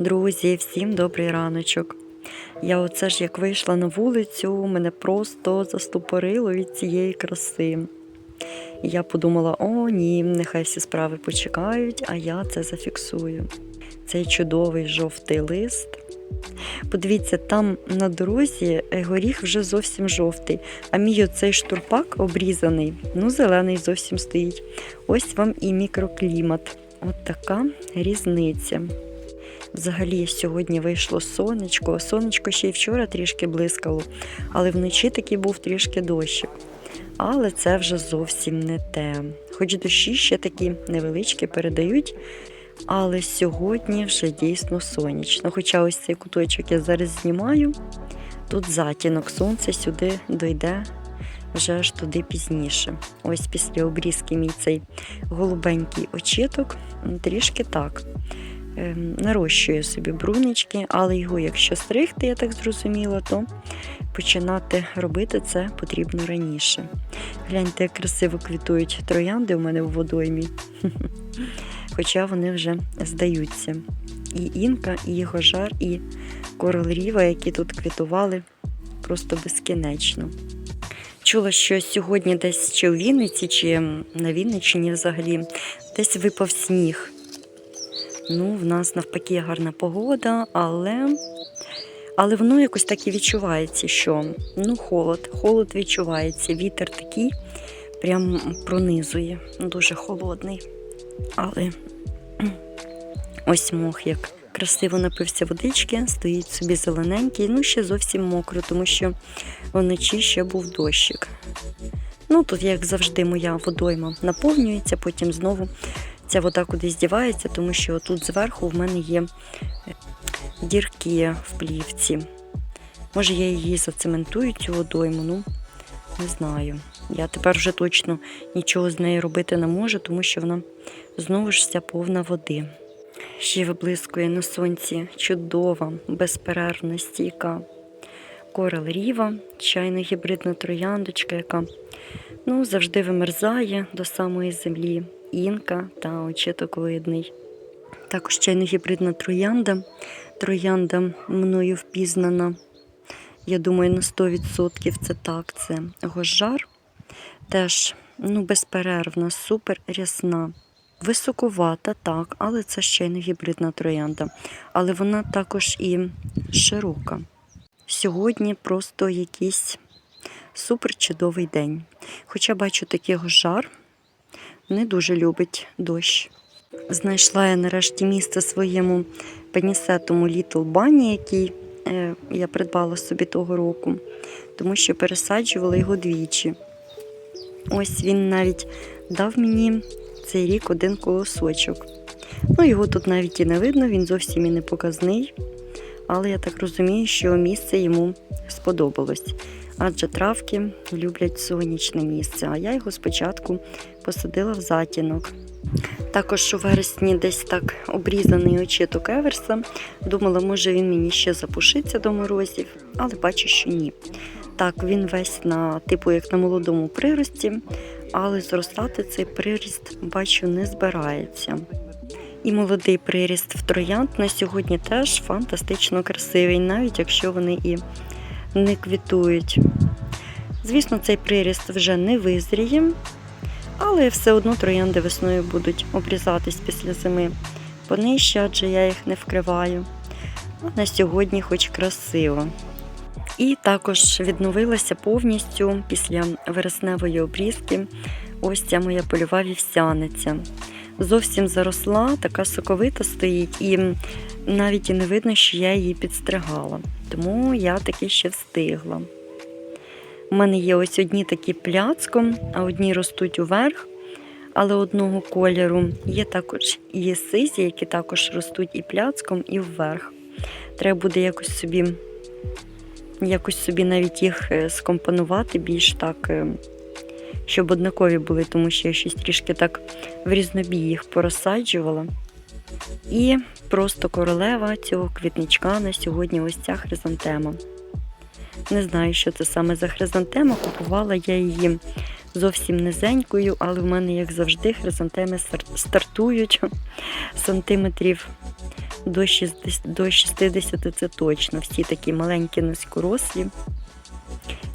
Друзі, всім добрий раночок. Я оце ж як вийшла на вулицю, мене просто заступорило від цієї краси. Я подумала: о, ні, нехай всі справи почекають, а я це зафіксую. Цей чудовий жовтий лист. Подивіться, там на дорозі е, горіх вже зовсім жовтий, а мій оцей штурпак обрізаний, ну, зелений зовсім стоїть. Ось вам і мікроклімат. От така різниця. Взагалі, сьогодні вийшло сонечко. Сонечко ще й вчора трішки блискало, але вночі таки був трішки дощик. Але це вже зовсім не те. Хоч дощі ще такі невеличкі передають, але сьогодні вже дійсно сонячно. Хоча ось цей куточок я зараз знімаю, тут затінок, сонце сюди дойде вже аж туди пізніше. Ось після обрізки мій цей голубенький очіток трішки так. Ем, Нарощує собі брунички, але його, якщо стригти, я так зрозуміла, то починати робити це потрібно раніше. Гляньте, як красиво квітують троянди у мене в водоймі. Хоча вони вже здаються. І інка, і його жар, і королріва, які тут квітували просто безкінечно. Чула, що сьогодні десь чи у Вінниці, чи на Вінниччині взагалі десь випав сніг. Ну, в нас навпаки гарна погода, але, але воно якось так і відчувається, що ну, холод, холод відчувається, вітер такий прям пронизує, дуже холодний. Але ось мох як красиво напився водички, стоїть собі зелененький, ну ще зовсім мокро, тому що вночі ще був дощик. Ну, тут, як завжди, моя водойма наповнюється, потім знову ця вода кудись дівається, тому що тут зверху в мене є е, дірки в плівці. Може, я її зацементую, цю водойму, ну не знаю. Я тепер вже точно нічого з нею робити не можу, тому що вона знову ж вся повна води. Ще виблискує на сонці чудова, безперервна стійка корал ріва, чайна гібридна трояндочка, яка ну, завжди вимерзає до самої землі. Інка та очіток видний. Також чайно гібридна троянда. Троянда мною впізнана. Я думаю, на 100% це так. Це гожар. Теж ну, безперервна, супер рясна. Високовата, так, але це ще й не гібридна троянда. Але вона також і широка. Сьогодні просто якийсь супер чудовий день. Хоча бачу такий жар, не дуже любить дощ. Знайшла я нарешті місце своєму пенісетому Little Bunny, який е, я придбала собі того року, тому що пересаджувала його двічі. Ось він навіть дав мені цей рік один колосочок. Ну, його тут навіть і не видно, він зовсім і не показний. Але я так розумію, що місце йому сподобалось. Адже травки люблять сонячне місце, а я його спочатку посадила в затінок. Також у вересні десь так обрізаний очіток Еверса. Думала, може він мені ще запушиться до морозів, але бачу, що ні. Так, він весь на типу як на молодому прирості, але зростати цей приріст, бачу, не збирається. І молодий приріст в троянд на сьогодні теж фантастично красивий, навіть якщо вони і не квітують. Звісно, цей приріст вже не визріє, але все одно троянди весною будуть обрізатись після зими понижче, адже я їх не вкриваю. На сьогодні хоч красиво. І також відновилася повністю після вересневої обрізки ось ця моя польова вівсяниця. Зовсім заросла, така соковита стоїть, і навіть і не видно, що я її підстригала. Тому я таки ще встигла. У мене є ось одні такі пляцком, а одні ростуть уверх, але одного кольору. Є також є сизі, які також ростуть і пляцком, і вверх. Треба буде якось собі якось собі навіть їх е, скомпонувати більш так, е, щоб однакові були, тому що я щось трішки так в різнобій їх порозсаджувала. І просто королева цього квітничка на сьогодні ось ця хризантема. Не знаю, що це саме за хризантема. Купувала я її зовсім низенькою, але в мене, як завжди, хризантеми стартують сантиметрів до 60, до 60 це точно. Всі такі маленькі низькорослі.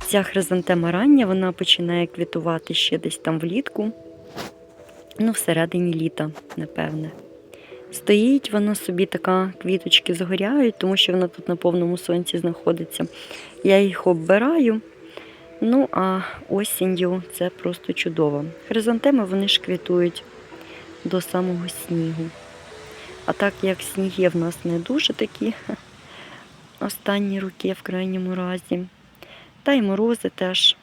Ця хризантема рання, вона починає квітувати ще десь там влітку. Ну, всередині літа, напевне. Стоїть вона собі така, квіточки згоряють, тому що вона тут на повному сонці знаходиться. Я їх оббираю. Ну, а осінню це просто чудово. Хризантеми вони ж квітують до самого снігу. А так як сніги в нас не дуже такі останні роки в крайньому разі. Та й морози теж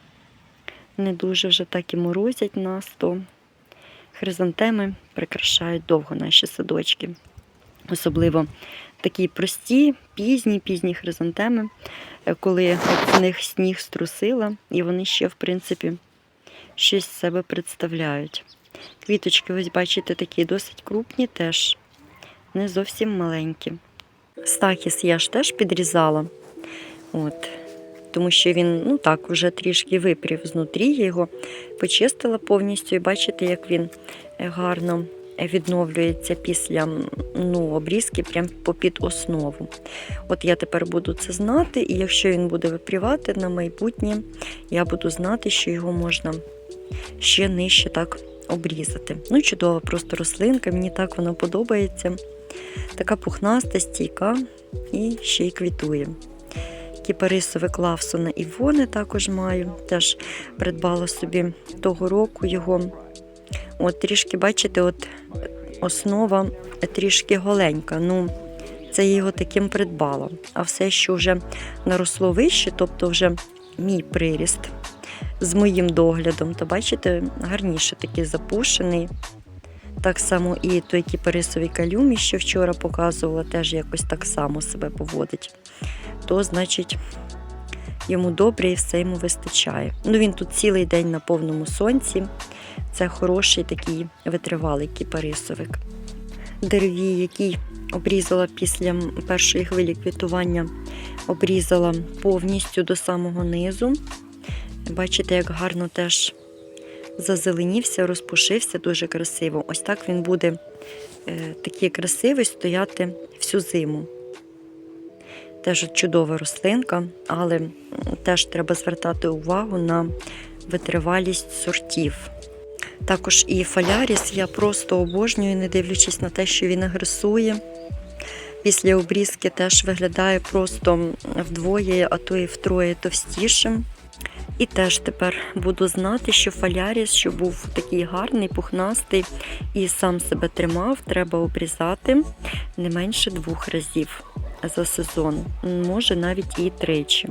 не дуже вже так і морозять нас, то хризантеми прикрашають довго наші садочки. Особливо такі прості, пізні, пізні хризантеми, е, коли з них сніг струсила, і вони ще, в принципі, щось з себе представляють. Квіточки, ось бачите, такі досить крупні теж, не зовсім маленькі. Стахіс я ж теж підрізала. От. Тому що він, ну так, вже трішки випрів знутрі. Я його почистила повністю і бачите, як він е, гарно відновлюється після ну, обрізки прямо попід основу. От я тепер буду це знати, і якщо він буде випрівати на майбутнє, я буду знати, що його можна ще нижче так обрізати. Ну, чудова просто рослинка, мені так вона подобається. Така пухнаста, стійка і ще й квітує. Кіпарисове клавсона Івони також маю. Теж придбала собі того року його. От трішки, бачите, от основа трішки голенька. Ну, це його таким придбала. А все, що вже наросло вище, тобто вже мій приріст з моїм доглядом, то бачите, гарніше такий запушений. Так само і той кіпарисовий калюмі, що вчора показувала, теж якось так само себе поводить. То, значить, йому добре і все йому вистачає. Ну, він тут цілий день на повному сонці. Це хороший такий витривалий кіпарисовик. Дереві, який обрізала після першої хвилі квітування, обрізала повністю до самого низу. Бачите, як гарно теж зазеленівся, розпушився дуже красиво. Ось так він буде е, такий красивий стояти всю зиму. Теж чудова рослинка, але теж треба звертати увагу на витривалість сортів. Також і фаляріс я просто обожнюю, не дивлячись на те, що він агресує. Після обрізки теж виглядає просто вдвоє, а то і втроє товстішим. І теж тепер буду знати, що фаляріс, що був такий гарний, пухнастий і сам себе тримав, треба обрізати не менше двох разів за сезон, може навіть і тричі.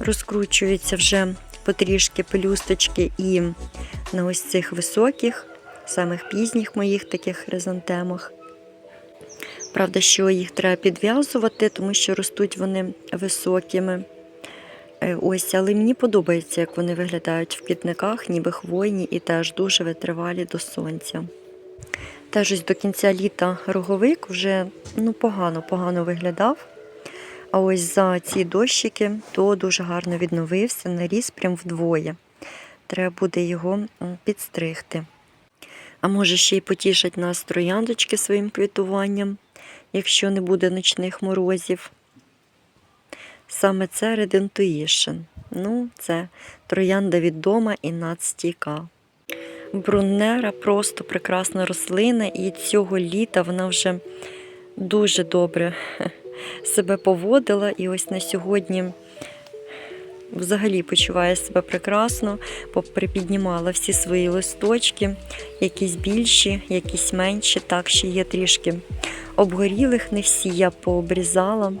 Розкручуються вже потрішки пелюсточки і на ось цих високих, самих пізніх моїх таких хризантемах. Правда, що їх треба підв'язувати, тому що ростуть вони високими. Е, Ось, але мені подобається, як вони виглядають в квітниках, ніби хвойні і теж дуже витривалі до сонця. Теж ось до кінця літа роговик вже ну, погано, погано виглядав. А ось за ці дощики то дуже гарно відновився, наріс прям вдвоє. Треба буде його підстригти. А може ще й потішать нас трояндочки своїм квітуванням, якщо не буде ночних морозів. Саме це Redintuition. Ну, це троянда відома і надстійка. Бруннера просто прекрасна рослина, і цього літа вона вже дуже добре себе поводила. І ось на сьогодні взагалі почуває себе прекрасно, поприпіднімала всі свої листочки, якісь більші, якісь менші. Так, ще є трішки обгорілих, не всі я пообрізала,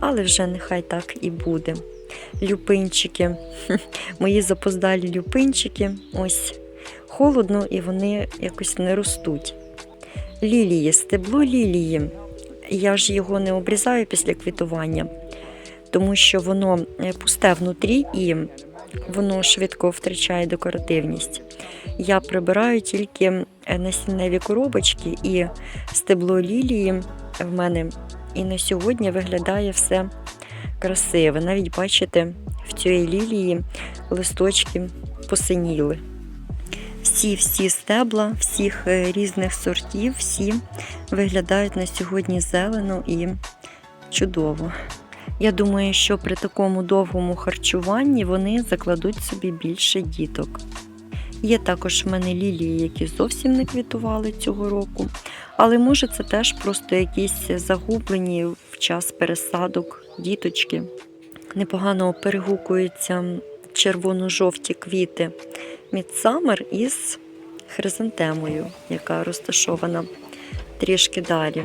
але вже нехай так і буде. Люпинчики, мої запоздалі люпинчики. Ось холодно і вони якось не ростуть. Лілії, стебло лілії. Я ж його не обрізаю після квітування, тому що воно е, пусте внутрі і воно швидко втрачає декоративність. Я прибираю тільки е, насінневі коробочки і стебло лілії в мене і на сьогодні виглядає все красиве. Навіть бачите, в цій лілії листочки посиніли. Всі-всі стебла, всіх е, різних сортів, всі виглядають на сьогодні зелено і чудово. Я думаю, що при такому довгому харчуванні вони закладуть собі більше діток. Є також в мене лілії, які зовсім не квітували цього року, але може це теж просто якісь загублені в час пересадок діточки. Непогано перегукуються червоно-жовті квіти Мідсамер із хризантемою, яка розташована трішки далі.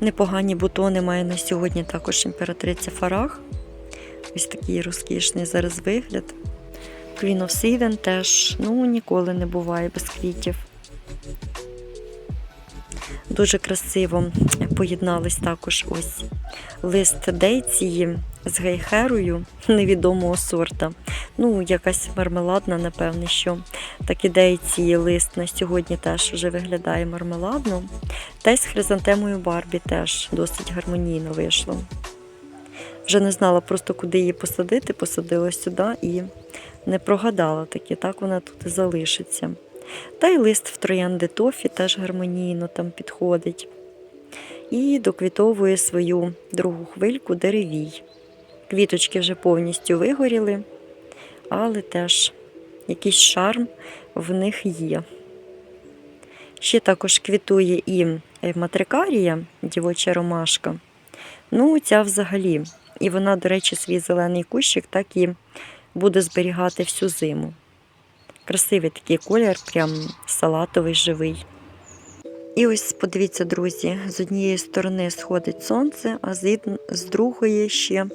Непогані бутони має на сьогодні також імператриця Фарах. Ось такий розкішний зараз вигляд. Queen of Siden теж ну, ніколи не буває без квітів. Дуже красиво поєднались також ось лист дейції з гейхерою невідомого сорта. Ну, якась мармеладна, напевне, що так і дейції лист на сьогодні теж вже виглядає мармеладно. Та й з хризантемою Барбі теж досить гармонійно вийшло. Вже не знала просто, куди її посадити, посадила сюди і не прогадала таки, так вона тут і залишиться. Та й лист в троянди тофі теж гармонійно там підходить. І доквітовує свою другу хвильку деревій. Квіточки вже повністю вигоріли, але теж якийсь шарм в них є. Ще також квітує і матрикарія, дівоча ромашка. Ну, ця взагалі. І вона, до речі, свій зелений кущик так і буде зберігати всю зиму. Красивий такий колір, прям салатовий, живий. І ось подивіться, друзі, з однієї сторони сходить сонце, а з другої ще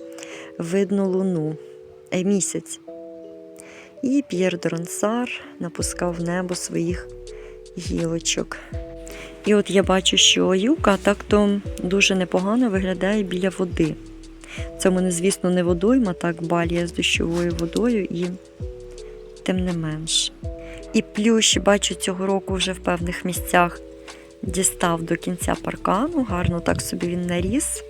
видно луну, е, місяць. І П'єр Доронсар напускав в небо своїх гілочок. І от я бачу, що юка так-то дуже непогано виглядає біля води. Це в мене, звісно, не водойма, так балія з дощовою водою, і тим не менш. І плющ, бачу, цього року вже в певних місцях дістав до кінця паркану, гарно так собі він наріс.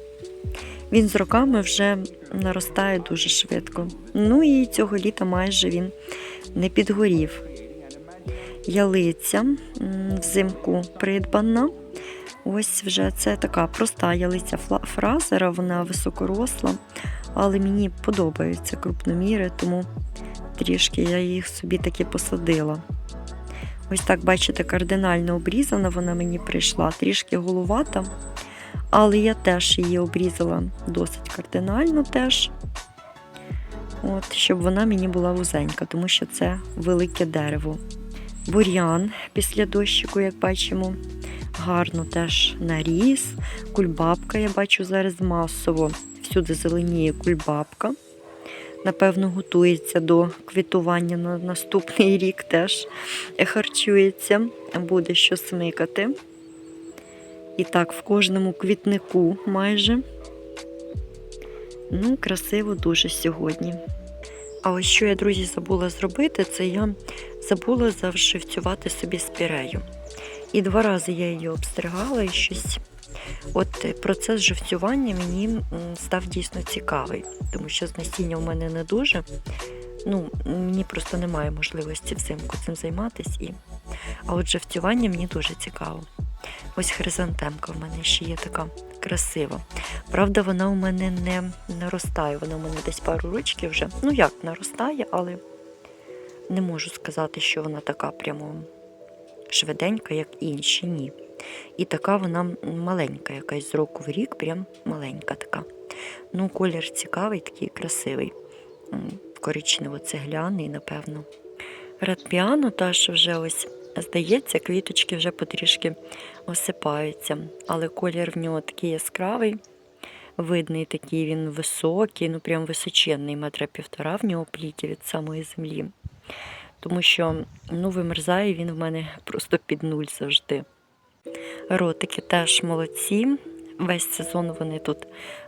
Він з роками вже наростає дуже швидко. Ну і цього літа майже він не підгорів. Ялиця взимку придбана. Ось вже це така проста ялиця фразера, вона високоросла, але мені подобаються крупноміри, тому трішки я їх собі таки посадила. Ось так, бачите, кардинально обрізана вона мені прийшла, трішки головата, але я теж її обрізала досить кардинально теж. От, щоб вона мені була вузенька, тому що це велике дерево. Бур'ян після дощику, як бачимо, гарно теж наріс. Кульбабка, я бачу зараз масово. Всюди зеленіє кульбабка. Напевно, готується до квітування на наступний рік теж харчується, буде що смикати. І так, в кожному квітнику майже. Ну, красиво дуже сьогодні. А ось що я, друзі, забула зробити, це я забула завшивцювати собі спірею. І два рази я її обстригала і щось. От е, процес живцювання мені став дійсно цікавий, тому що з насіння в мене не дуже. Ну, мені просто немає можливості взимку цим займатися. І... А от живцювання мені дуже цікаво. Ось хризантемка в мене ще є така красива. Правда, вона у мене не наростає, вона у мене десь пару рочків вже. Ну як, наростає, але не можу сказати, що вона така прямо швиденька, як інші, ні. І така вона маленька, якась з року в рік, прям маленька така. Ну, колір цікавий, такий красивий. Коричнево-цегляний, напевно. Радпіано теж вже ось, здається, квіточки вже потрішки осипаються, але колір в нього такий яскравий, видний такий він високий, ну прям височенний, метра півтора в нього пліті від самої землі. Тому що ну, вимерзає він в мене просто під нуль завжди. Ротики теж молодці. Весь сезон вони тут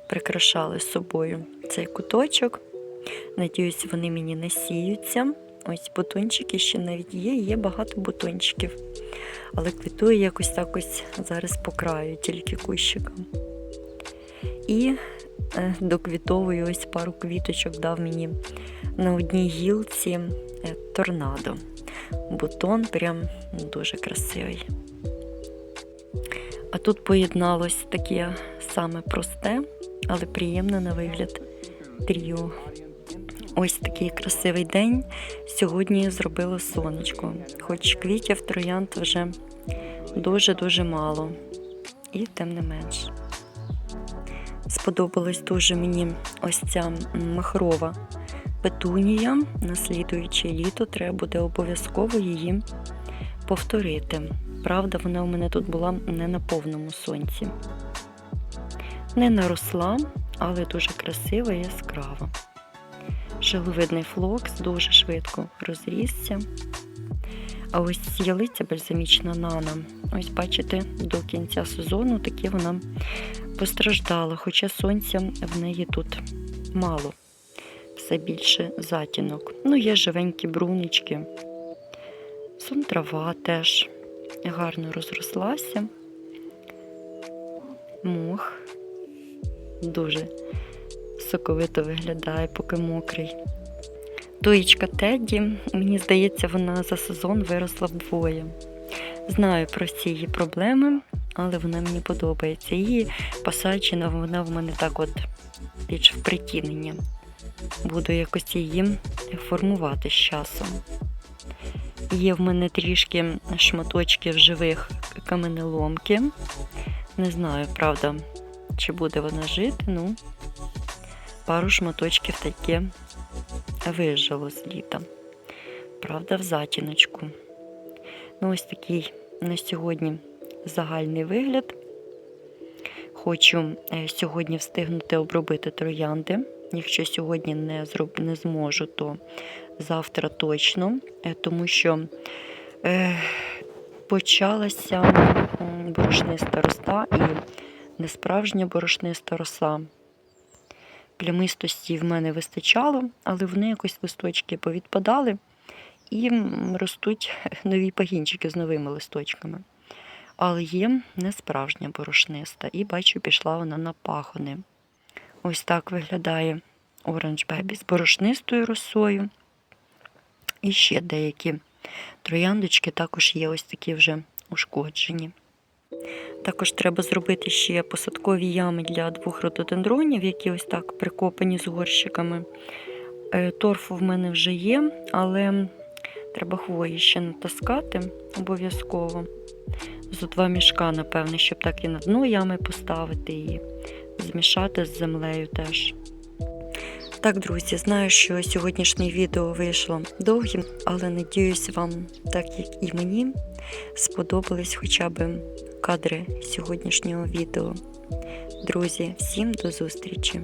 прикрашали собою цей куточок. Надіюсь, вони мені не сіються. Ось бутончики ще навіть є, є багато бутончиків. Але квітує якось так ось зараз по краю, тільки кущиком. І е, доквітовую ось пару квіточок дав мені на одній гілці е, торнадо. бутон прям дуже красивий. А тут поєдналось таке саме просте, але приємне на вигляд тріо. Ось такий красивий день. Сьогодні зробило сонечко, хоч квітів троянд вже дуже-дуже мало. І тим не менш. Сподобалась дуже мені ось ця махрова петунія. Наслідуюче літо треба буде обов'язково її повторити. Правда, вона у мене тут була не на повному сонці. Не наросла, але дуже красива і яскрава. Жиловидний флокс дуже швидко розрісся. А ось ялиця бальзамічна нана. Ось бачите, до кінця сезону таки вона постраждала, хоча сонця в неї тут мало. Все більше затінок. Ну, є живенькі брунички. Сон трава теж гарно розрослася. Мох дуже соковито виглядає, поки мокрий. Туєчка Тедді, мені здається, вона за сезон виросла вдвоє. Знаю про всі її проблеми, але вона мені подобається. Її посаджена, вона в мене так от більш в притінення. Буду якось її формувати з часом. Є в мене трішки шматочків живих каменеломки. Не знаю, правда, чи буде вона жити, ну пару шматочків таке вижило з літа. Правда, в затіночку. Ну, ось такий на сьогодні загальний вигляд. Хочу е, сьогодні встигнути обробити троянди. Якщо сьогодні не зроб... не зможу, то завтра точно, е, тому що е, почалася борошниста роста і несправжня борошниста роса. Плямистості в мене вистачало, але вони якось листочки повідпадали і ростуть нові пагінчики з новими листочками. Але є несправжня борошниста, і бачу, пішла вона на пахони. Ось так виглядає Orange Baby з борошнистою росою. І ще деякі трояндочки також є ось такі вже ушкоджені. Також треба зробити ще посадкові ями для двох рододендронів, які ось так прикопані з горщиками. Е, Торфу в мене вже є, але треба хвої ще натаскати обов'язково. Зо два мішка, напевне, щоб так і на дно ями поставити і змішати з землею теж. Так, друзі, знаю, що сьогоднішнє відео вийшло довгим, але надіюсь, вам, так як і мені, сподобались хоча б кадри сьогоднішнього відео. Друзі, всім до зустрічі!